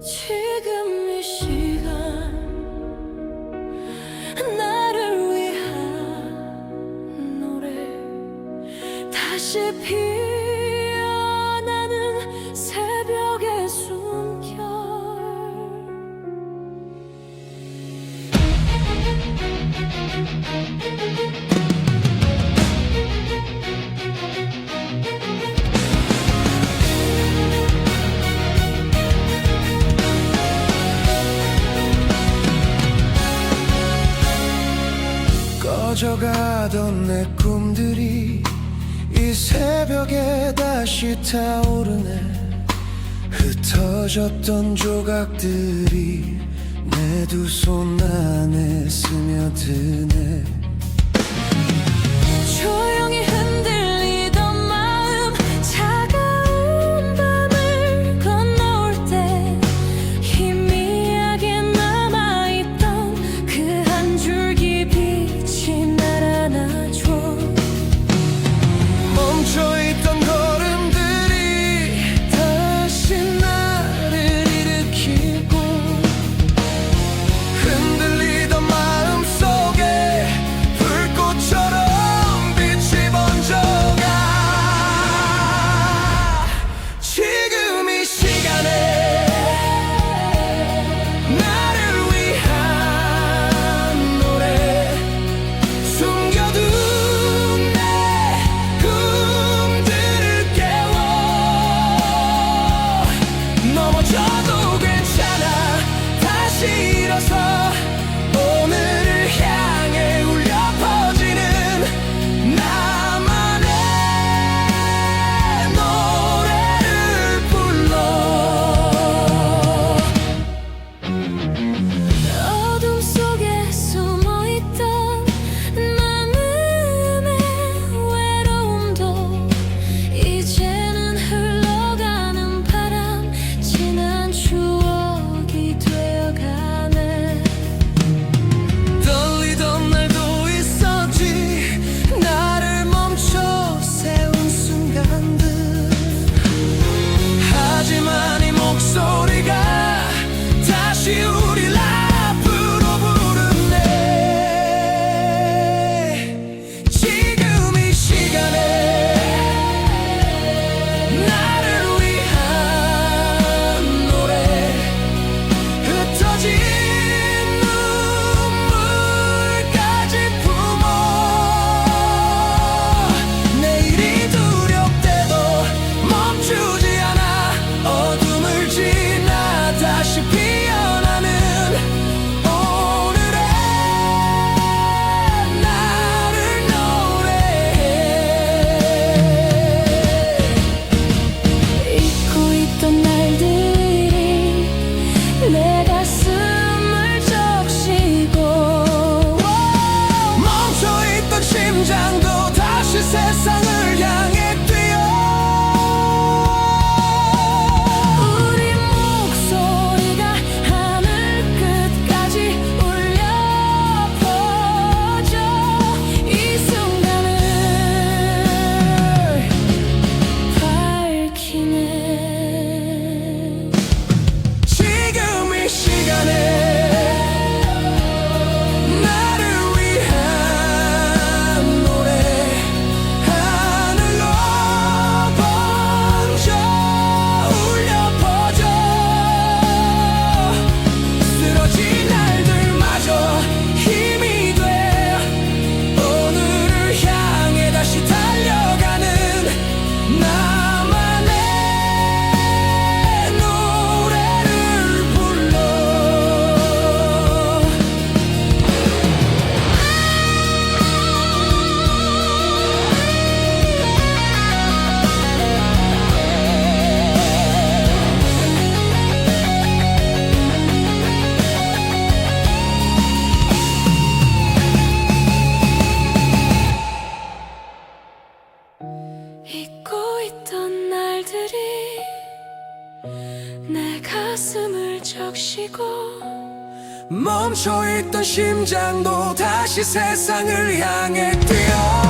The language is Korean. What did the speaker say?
지금 이 시간 나를 위한 노래 다시 피 꺼져가던 내 꿈들이 이 새벽에 다시 타오르네. 흩어졌던 조각들이 내 두 손 안에 스며드네. 잊고 있던 날들이 내 가슴을 적시고 멈춰있던 심장도 다시 세상을 향해 뛰어.